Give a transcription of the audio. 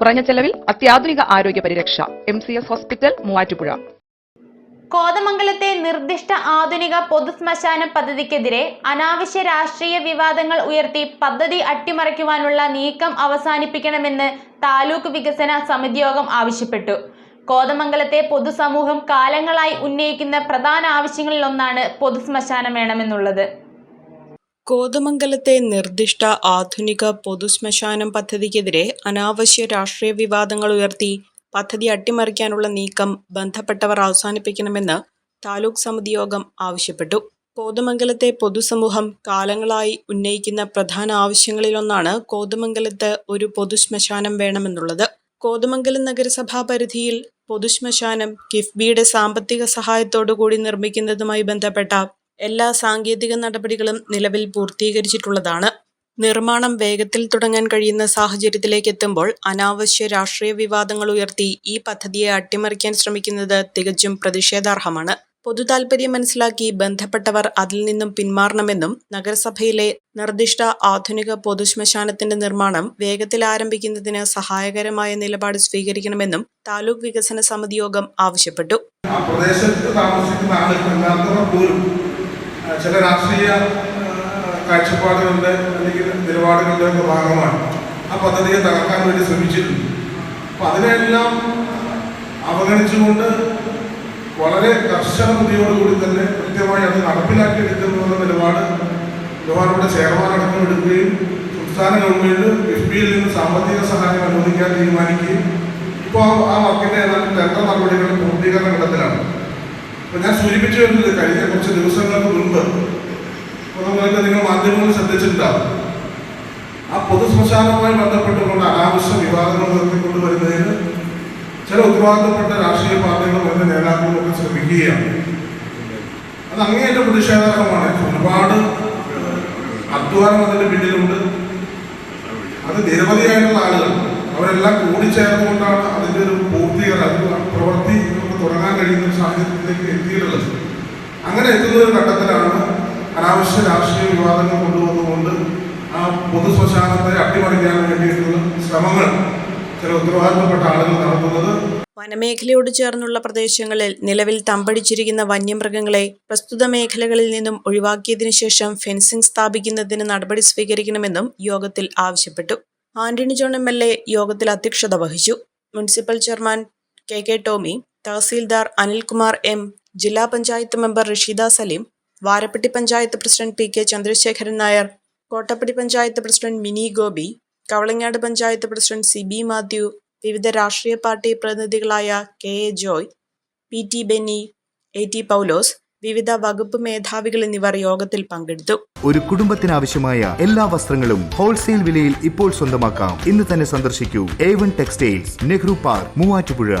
കുറഞ്ഞ ചെലവിൽ അത്യാധുനിക ആരോഗ്യ പരിരക്ഷ. M C S hospital Muvattupuzha. കോതമംഗലത്തെ നിർദ്ദിഷ്ട ആധുനിക പൊതുശ്മശാന പദ്ധതിക്കെതിരെ അനാവശ്യ രാഷ്ട്രീയ വിവാദങ്ങൾ ഉയർത്തി പദ്ധതി അട്ടിമറിക്കുവാനുള്ള നീക്കം അവസാനിപ്പിക്കണമെന്ന് താലൂക്ക് വികസന സമിതി യോഗം ആവശ്യപ്പെട്ടു. കോതമംഗലത്തെ പൊതുസമൂഹം കാലങ്ങളായി ഉന്നയിക്കുന്ന പ്രധാന ആവശ്യങ്ങളിലൊന്നാണ് പൊതുശ്മശാനം വേണമെന്നുള്ളത്. കോതമംഗലത്തെ നിർദ്ദിഷ്ട ആധുനിക പൊതുശ്മശാനം പദ്ധതിക്കെതിരെ അനാവശ്യ രാഷ്ട്രീയ വിവാദങ്ങൾ ഉയർത്തി പദ്ധതി അട്ടിമറിക്കാനുള്ള നീക്കം ബന്ധപ്പെട്ടവർ അവസാനിപ്പിക്കണമെന്ന് താലൂക്ക് സമിതി യോഗം ആവശ്യപ്പെട്ടു. കോതമംഗലത്തെ പൊതുസമൂഹം കാലങ്ങളായി ഉന്നയിക്കുന്ന പ്രധാന ആവശ്യങ്ങളിലൊന്നാണ് കോതമംഗലത്ത് ഒരു പൊതുശ്മശാനം വേണമെന്നുള്ളത്. കോതമംഗലം നഗരസഭാ പരിധിയിൽ പൊതുശ്മശാനം കിഫ്ബിയുടെ സാമ്പത്തിക സഹായത്തോടു കൂടി നിർമ്മിക്കുന്നതുമായി ബന്ധപ്പെട്ട എല്ലാ സാങ്കേതിക നടപടികളും നിലവിൽ പൂർത്തീകരിച്ചിട്ടുള്ളതാണ്. നിർമ്മാണം വേഗത്തിൽ തുടങ്ങാൻ കഴിയുന്ന സാഹചര്യത്തിലേക്ക് എത്തുമ്പോൾ അനാവശ്യ രാഷ്ട്രീയ വിവാദങ്ങൾ ഉയർത്തി ഈ പദ്ധതിയെ അട്ടിമറിക്കാൻ ശ്രമിക്കുന്നത് തികച്ചും പ്രതിഷേധാർഹമാണ്. പൊതുതാൽപര്യം മനസ്സിലാക്കി ബന്ധപ്പെട്ടവർ അതിൽ നിന്നും പിന്മാറണമെന്നും നഗരസഭയിലെ നിർദ്ദിഷ്ട ആധുനിക പൊതുശ്മശാനത്തിന്റെ നിർമ്മാണം വേഗത്തിൽ ആരംഭിക്കുന്നതിന് സഹായകരമായ നിലപാട് സ്വീകരിക്കണമെന്നും താലൂക്ക് വികസന സമിതി യോഗം ആവശ്യപ്പെട്ടു. ചില രാഷ്ട്രീയ കാഴ്ചപ്പാടുകളുടെ അല്ലെങ്കിൽ നിലപാടുകളുടെ ഒക്കെ ഭാഗമാണ് ആ പദ്ധതിയെ തകർക്കാൻ വേണ്ടി ശ്രമിച്ചിട്ടുണ്ട്. അപ്പം അതിനെല്ലാം അവഗണിച്ചുകൊണ്ട് വളരെ കർശന ബുദ്ധിയോടുകൂടി തന്നെ കൃത്യമായി അത് നടപ്പിലാക്കി നടപ്പിലാക്കിയെടുക്കുന്നുവെന്ന നിലപാട് ബഹുമാനപ്പെട്ട ചെയർമാൻ അടക്കം എടുക്കുകയും സംസ്ഥാന ഗവൺമെന്റ് ബിയിൽ നിന്ന് സാമ്പത്തിക സഹായം അനുവദിക്കാൻ തീരുമാനിക്കുകയും ഇപ്പോൾ ആ വർക്കിന്റെ ഏതാണ്ട് ടെൻഡർ നടപടികൾ പൂർത്തീകരണ ഘട്ടത്തിലാണ്. അപ്പം ഞാൻ സൂചിപ്പിച്ചു വരുന്നത് കഴിഞ്ഞ നിങ്ങൾ ശ്രദ്ധിച്ചിട്ടുണ്ടാവും. ആ പൊതു ശ്മശാനവുമായി ബന്ധപ്പെട്ടുകൊണ്ട് അനാവശ്യ വിവാദങ്ങൾ നിർത്തിക്കൊണ്ട് വരുന്നതിന് ചില ഉത്തരവാദിത്തപ്പെട്ട രാഷ്ട്രീയ പാർട്ടികളും അതിന്റെ നേതാക്കളും ഒക്കെ ശ്രമിക്കുകയാണ്. അത് അങ്ങേയറ്റം പ്രതിഷേധാർഹമാണ്. ഒരുപാട് അധ്വാനം അതിന്റെ പിന്നിലുണ്ട്. അത് നിരവധിയായിട്ടുള്ള ആളുകൾ. അവരെല്ലാം കൂടിച്ചേർന്നുകൊണ്ടാണ് അതിന്റെ ഒരു പൂർത്തീകരണം പ്രവൃത്തി നമുക്ക് തുടങ്ങാൻ കഴിയുന്ന സാഹചര്യത്തിലേക്ക് എത്തിയിട്ടുള്ളത്. അങ്ങനെ എത്തുന്ന ഒരു ഘട്ടത്തിലാണ് അനാവശ്യ രാഷ്ട്രീയ വിവാദങ്ങൾ കൊണ്ടുവന്നുകൊണ്ട് ആ പൊതു ശ്മശാനത്തെ അട്ടിമറിക്കാൻ വേണ്ടിയിട്ടുള്ള ശ്രമങ്ങൾ ചില ഉത്തരവാദിത്തപ്പെട്ട ആളുകൾ നടത്തുന്നത് വനമേഖലയോട് ചേർന്നുള്ള പ്രദേശങ്ങളിൽ നിലവിൽ തമ്പടിച്ചിരിക്കുന്ന വന്യമൃഗങ്ങളെ പ്രസ്തുത മേഖലകളിൽ നിന്നും ഒഴിവാക്കിയതിനു ശേഷം ഫെൻസിംഗ് സ്ഥാപിക്കുന്നതിന് നടപടി സ്വീകരിക്കണമെന്നും യോഗത്തിൽ ആവശ്യപ്പെട്ടു. Antony John M L A യോഗത്തിൽ അധ്യക്ഷത വഹിച്ചു. Municipal chairman K K Tomy tahsildar Anilkumar M ജില്ലാ panchayat member Rasheeda Saleem Varappetty panchayat president P K Chandrasekharan Nair Kottappady panchayat president Mini Gopi Kavalangad panchayat president C B Mathew വിവിധ രാഷ്ട്രീയ party പ്രതിനിധികളായ K A Joy P T Benny A T Paulose വിവിധ വകുപ്പ് മേധാവികൾ എന്നിവർ യോഗത്തിൽ പങ്കെടുത്തു. ഒരു കുടുംബത്തിനാവശ്യമായ എല്ലാ വസ്ത്രങ്ങളും ഹോൾസെയിൽ വിലയിൽ ഇപ്പോൾ സ്വന്തമാക്കാം. ഇന്ന് തന്നെ സന്ദർശിക്കൂ. A one textiles Nehru park Muvattupuzha.